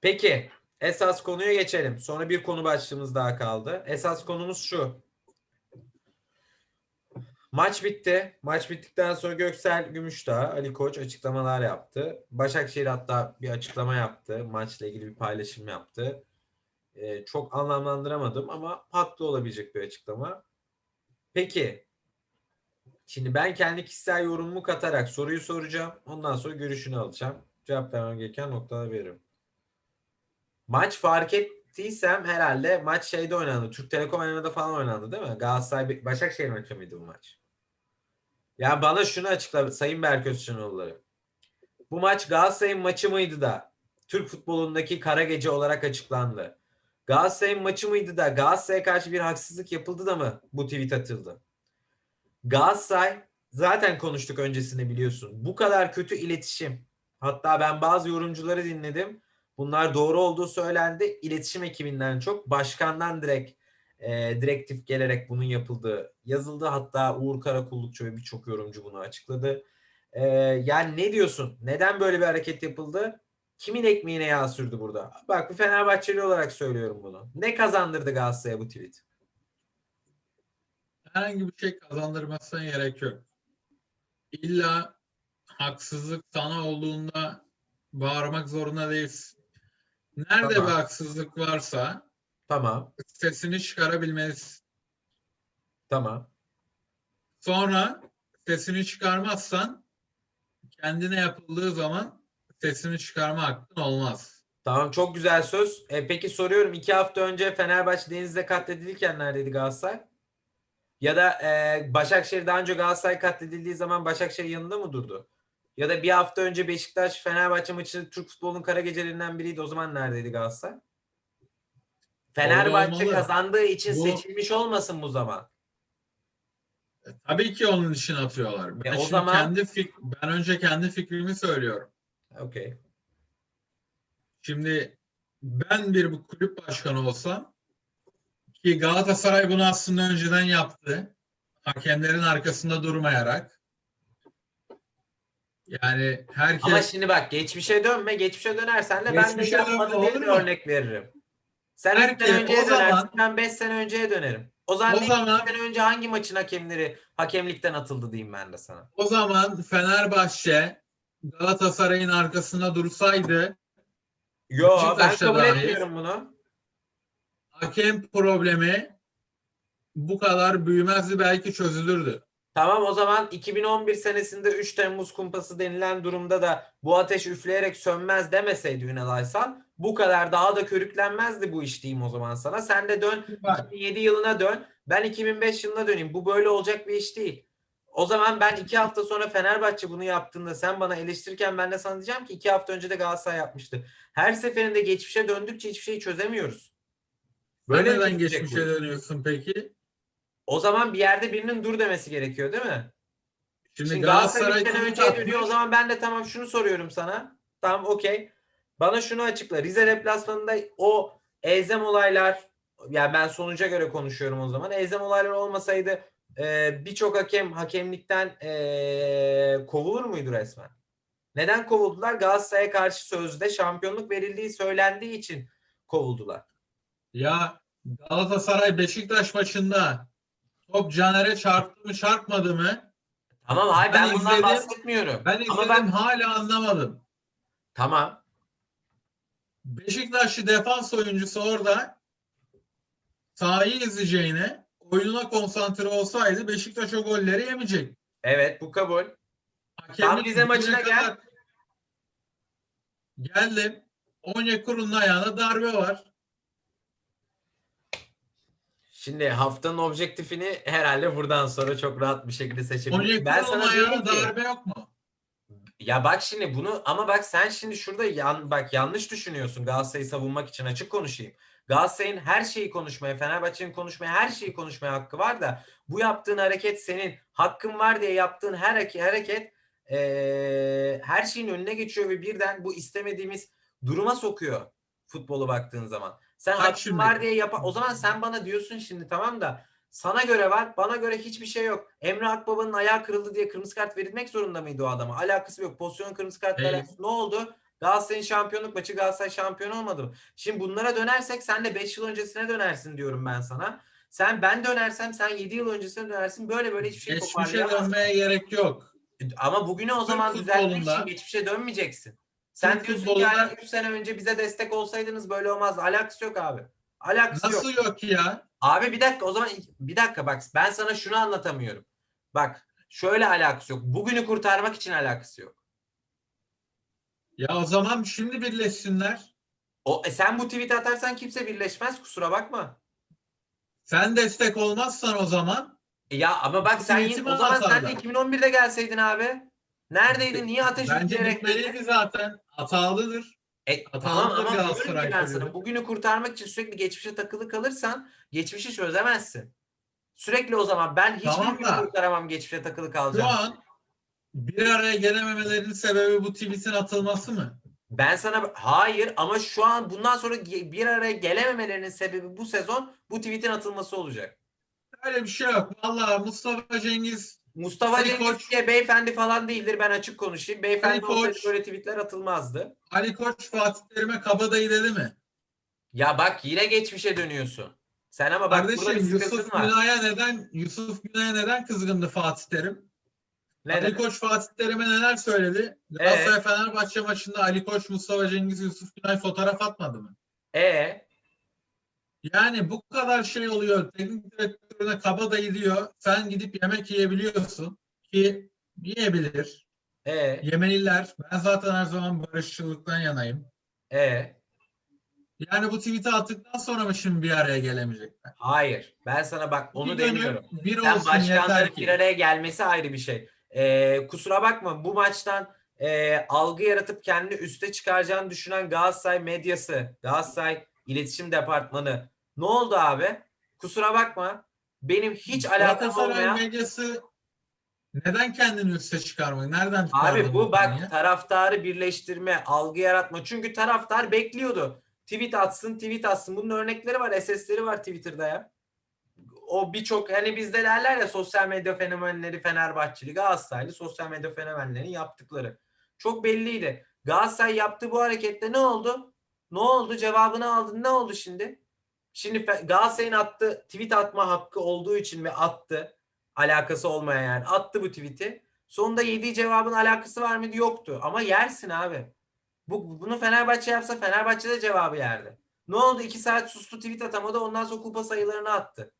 Peki esas konuya geçelim. Sonra bir konu başlığımız daha kaldı. Esas konumuz şu. Maç bitti. Maç bittikten sonra Göksel Gümüşdağ, Ali Koç açıklamalar yaptı. Başakşehir hatta bir açıklama yaptı. Maçla ilgili bir paylaşım yaptı. Ee, çok anlamlandıramadım ama haklı olabilecek bir açıklama. Peki şimdi ben kendi kişisel yorumumu katarak soruyu soracağım. Ondan sonra görüşünü alacağım. Cevap vermem gereken noktalar veririm. Maç fark ettiysem herhalde maç şeyde oynandı. Türk Telekom Arena'da falan oynandı değil mi? Galatasaray Başakşehir maçı mıydı bu maç? Ya bana şunu açıkla Sayın Berk Özçanoğulları. Bu maç Galatasaray'ın maçı mıydı da Türk futbolundaki kara gece olarak açıklandı? Galatasaray'ın maçı mıydı da Galatasaray'a karşı bir haksızlık yapıldı da mı bu tweet atıldı? Galatasaray zaten konuştuk öncesinde biliyorsun. Bu kadar kötü iletişim. Hatta ben bazı yorumcuları dinledim. Bunlar doğru olduğu söylendi. İletişim ekibinden çok başkandan direkt e, direktif gelerek bunun yapıldığı yazıldı. Hatta Uğur Karakullukçu ve birçok yorumcu bunu açıkladı. E, yani ne diyorsun? Neden böyle bir hareket yapıldı? Kimin ekmeğine yağ sürdü burada? Bak bir Fenerbahçeli olarak söylüyorum bunu. Ne kazandırdı Galatasaray'a bu tweet? herhangi bir şey kazandırmasına gerek yok. İlla haksızlık sana olduğunda bağırmak zorunda değilsin. Nerede Tamam. bir haksızlık varsa Tamam. sesini çıkarabilmelisin. Tamam. Sonra sesini çıkarmazsan kendine yapıldığı zaman sesini çıkarma hakkın olmaz. Tamam çok güzel söz. E, peki soruyorum iki hafta önce Fenerbahçe Deniz'de katledilirken neredeydi Galatasaray? Ya da e, Başakşehir daha önce Galatasaray katledildiği zaman Başakşehir yanında mı durdu? Ya da bir hafta önce Beşiktaş Fenerbahçe maçı Türk futbolunun kara gecelerinden biriydi. O zaman neredeydi Galatasaray? Fenerbahçe kazandığı için Bu- seçilmiş olmasın bu zaman. E, tabii ki onun için atıyorlar. Ben E, o zaman- kendi fik ben önce kendi fikrimi söylüyorum. Okey. Şimdi ben bir bu kulüp başkanı olsam ki Galatasaray bunu aslında önceden yaptı. Hakemlerin arkasında durmayarak. Yani herkes Ama şimdi bak geçmişe dönme. Geçmişe dönersen de ben de yapmadı diye bir örnek veririm. Sen Herkes- sene önceye o zaman- dönersin. Ben 5 sene önceye dönerim. O zaman, O zaman- sene önce hangi maçın hakemleri hakemlikten atıldı diyeyim ben de sana. o zaman Fenerbahçe Galatasaray'ın arkasında dursaydı Yo ben kabul dahil. etmiyorum bunu. hakem problemi bu kadar büyümezdi belki çözülürdü. Tamam o zaman 2011 senesinde 3 Temmuz kumpası denilen durumda da bu ateş üfleyerek sönmez demeseydi Ünal Aysal bu kadar daha da körüklenmezdi bu iş diyeyim o zaman sana. Sen de dön Bak, 2007 yılına dön. Ben 2005 yılına döneyim. Bu böyle olacak bir iş değil. O zaman ben iki hafta sonra Fenerbahçe bunu yaptığında sen bana eleştirirken ben de sana diyeceğim ki iki hafta önce de Galatasaray yapmıştı. Her seferinde geçmişe döndükçe hiçbir şeyi çözemiyoruz. Böyle mi neden geçmişe bu? dönüyorsun peki? O zaman bir yerde birinin dur demesi gerekiyor değil mi? Şimdi, Şimdi Galatasaray bir sene önceye dönüyor. O zaman ben de tamam şunu soruyorum sana. Tamam okey. Bana şunu açıkla. Rize deplasmanında o elzem olaylar yani ben sonuca göre konuşuyorum o zaman. Elzem olaylar olmasaydı e, birçok hakem hakemlikten e, kovulur muydu resmen? Neden kovuldular? Galatasaray'a karşı sözde şampiyonluk verildiği söylendiği için kovuldular. Ya Galatasaray Beşiktaş maçında top Caner'e çarptı mı çarpmadı mı? Tamam hayır ben, Ben bundan izledim. bahsetmiyorum. Ben izledim Ama ben hala anlamadım. tamam. Beşiktaşlı defans oyuncusu orada sahayı izleyeceğine oyununa konsantre olsaydı Beşiktaş o golleri yemeyecek. Evet bu kabul. Hakemlik Rize maçına gel. Geldim. Onyekuru'nun ayağına darbe var. Şimdi haftanın objektifini herhalde buradan sonra çok rahat bir şekilde seçebiliriz. Ben sana diyorum ki darbe yok mu? ya bak şimdi bunu ama bak sen şimdi şurada yan, bak yanlış düşünüyorsun Galatasaray'ı savunmak için açık konuşayım. Galatasaray'ın her şeyi konuşmaya, Fenerbahçe'nin konuşmaya, her şeyi konuşmaya hakkı var da bu yaptığın hareket senin hakkın var diye yaptığın her hareket, eee, her şeyin önüne geçiyor ve birden bu istemediğimiz duruma sokuyor futbolu baktığın zaman. Sen Bak hakkın şimdi. var diye yap. O zaman sen bana diyorsun şimdi tamam da sana göre var, bana göre hiçbir şey yok. Emre Akbaba'nın ayağı kırıldı diye kırmızı kart verilmek zorunda mıydı o adama? Alakası yok. Pozisyon kırmızı kartla alakası- Ne oldu? Galatasaray'ın şampiyonluk maçı Galatasaray şampiyon olmadı mı? Şimdi bunlara dönersek sen de 5 yıl öncesine dönersin diyorum ben sana. Sen ben dönersem sen 7 yıl öncesine dönersin. Böyle böyle hiçbir şey Geçmişe toparlayamazsın. dönmeye gerek yok. Ama bugüne o zaman düzeltmek için geçmişe dönmeyeceksin. Sen diyorsun ki futbolunda- yani 3 sene önce bize destek olsaydınız böyle olmaz. Alakası yok abi. Alakası yok. Nasıl yok ya? Abi bir dakika o zaman bir dakika bak ben sana şunu anlatamıyorum. Bak şöyle alakası yok. Bugünü kurtarmak için alakası yok. Ya o zaman şimdi birleşsinler. O e sen bu tweet atarsan kimse birleşmez kusura bakma. Sen destek olmazsan o zaman E ya ama bak sen yine, o zaman sen de atarlar? 2011'de gelseydin abi. Neredeydin? Niye ateş bence üfleyerek gitmeliydi zaten. Hatalıdır. E, Hatalıdır tamam ama diyorum ki ben kulübü. sana bugünü kurtarmak için sürekli geçmişe takılı kalırsan geçmişi çözemezsin. Sürekli o zaman ben hiçbir Tamam günü da- kurtaramam geçmişe takılı Şu kalacağım. an bir araya gelememelerinin sebebi bu tweet'in atılması mı? Ben sana hayır ama şu an bundan sonra ge- bir araya gelememelerinin sebebi bu sezon bu tweet'in atılması olacak. Öyle bir şey yok. Vallahi Mustafa Cengiz Mustafa Ali Cengiz Koç- diye beyefendi falan değildir ben açık konuşayım. Beyefendi Ali olsaydı Koç- böyle tweetler atılmazdı. Ali Koç Fatih Terim'e kabadayı dedi mi? Ya bak yine geçmişe dönüyorsun. Sen ama bak burada bir Kardeşim sıkıntın Yusuf var. Günay'a neden Yusuf Günay'a neden kızgındı Fatih Terim? Neden? Ali Koç Fatih Terim'e neler söyledi? Galatasaray Fenerbahçe maçında Ali Koç Mustafa Cengiz Yusuf Günay fotoğraf atmadı mı? E Yani bu kadar şey oluyor. Teknik direktörüne kabadayı diyor. Sen gidip yemek yiyebiliyorsun ki yiyebilir. e Yemeliler. Ben zaten her zaman barışçılıktan yanayım. e Yani bu tweet'i attıktan sonra mı şimdi bir araya gelemeyecekler? hayır. Ben sana bak onu Bir dönüm, demiyorum. Bir Sen olsun yeter başkanların ki. bir araya gelmesi ayrı bir şey. Ee, kusura bakma bu maçtan e, algı yaratıp kendini üste çıkaracağını düşünen Galatasaray medyası, Galatasaray iletişim departmanı ne oldu abi? Kusura bakma. Benim hiç alakam olmayan medyası neden kendini üste çıkarmak? Nereden Abi çıkardın bu bak konuyu? taraftarı birleştirme, algı yaratma. Çünkü taraftar bekliyordu. Tweet atsın, tweet atsın. Bunun örnekleri var, SS'leri var Twitter'da ya. O birçok hani bizde derler ya sosyal medya fenomenleri Fenerbahçeli, Galatasaraylı sosyal medya fenomenlerinin yaptıkları. Çok belliydi. Galatasaray yaptığı bu harekette ne oldu? Ne oldu? Cevabını aldın. Ne oldu şimdi? Şimdi Galatasaray'ın attığı tweet atma hakkı olduğu için ve attı. Alakası olmayan yani. Attı bu tweet'i. Sonunda yediği cevabın alakası var mıydı? Yoktu. Ama yersin abi. Bu, bunu Fenerbahçe yapsa Fenerbahçe de cevabı yerdi. Ne oldu? İki saat sustu tweet atamadı. Ondan sonra kupa sayılarını attı.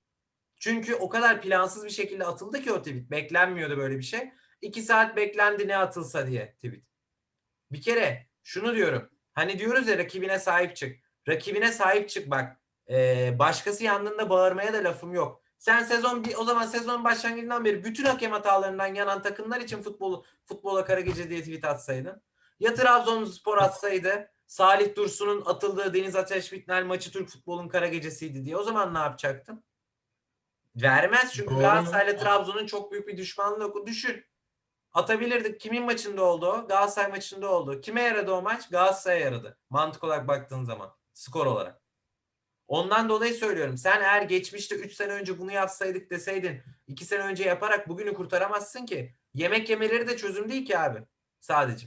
Çünkü o kadar plansız bir şekilde atıldı ki o tweet. Beklenmiyordu böyle bir şey. İki saat beklendi ne atılsa diye tweet. Bir kere şunu diyorum. Hani diyoruz ya rakibine sahip çık. Rakibine sahip çık bak. Ee, başkası yandığında bağırmaya da lafım yok. Sen sezon bir o zaman sezon başlangıcından beri bütün hakem hatalarından yanan takımlar için futbol futbola kara gece diye tweet atsaydın. Ya Trabzonspor atsaydı Salih Dursun'un atıldığı Deniz Ateş Bitnel maçı Türk futbolun kara gecesiydi diye o zaman ne yapacaktın? Vermez çünkü Doğru. Galatasaray'la Trabzon'un çok büyük bir düşmanlığı. Düşün. Atabilirdik. Kimin maçında oldu? Galatasaray maçında oldu. Kime yaradı o maç? Galatasaray'a yaradı. Mantık olarak baktığın zaman. Skor olarak. Ondan dolayı söylüyorum. Sen eğer geçmişte 3 sene önce bunu yapsaydık deseydin 2 sene önce yaparak bugünü kurtaramazsın ki. Yemek yemeleri de çözüm değil ki abi. Sadece.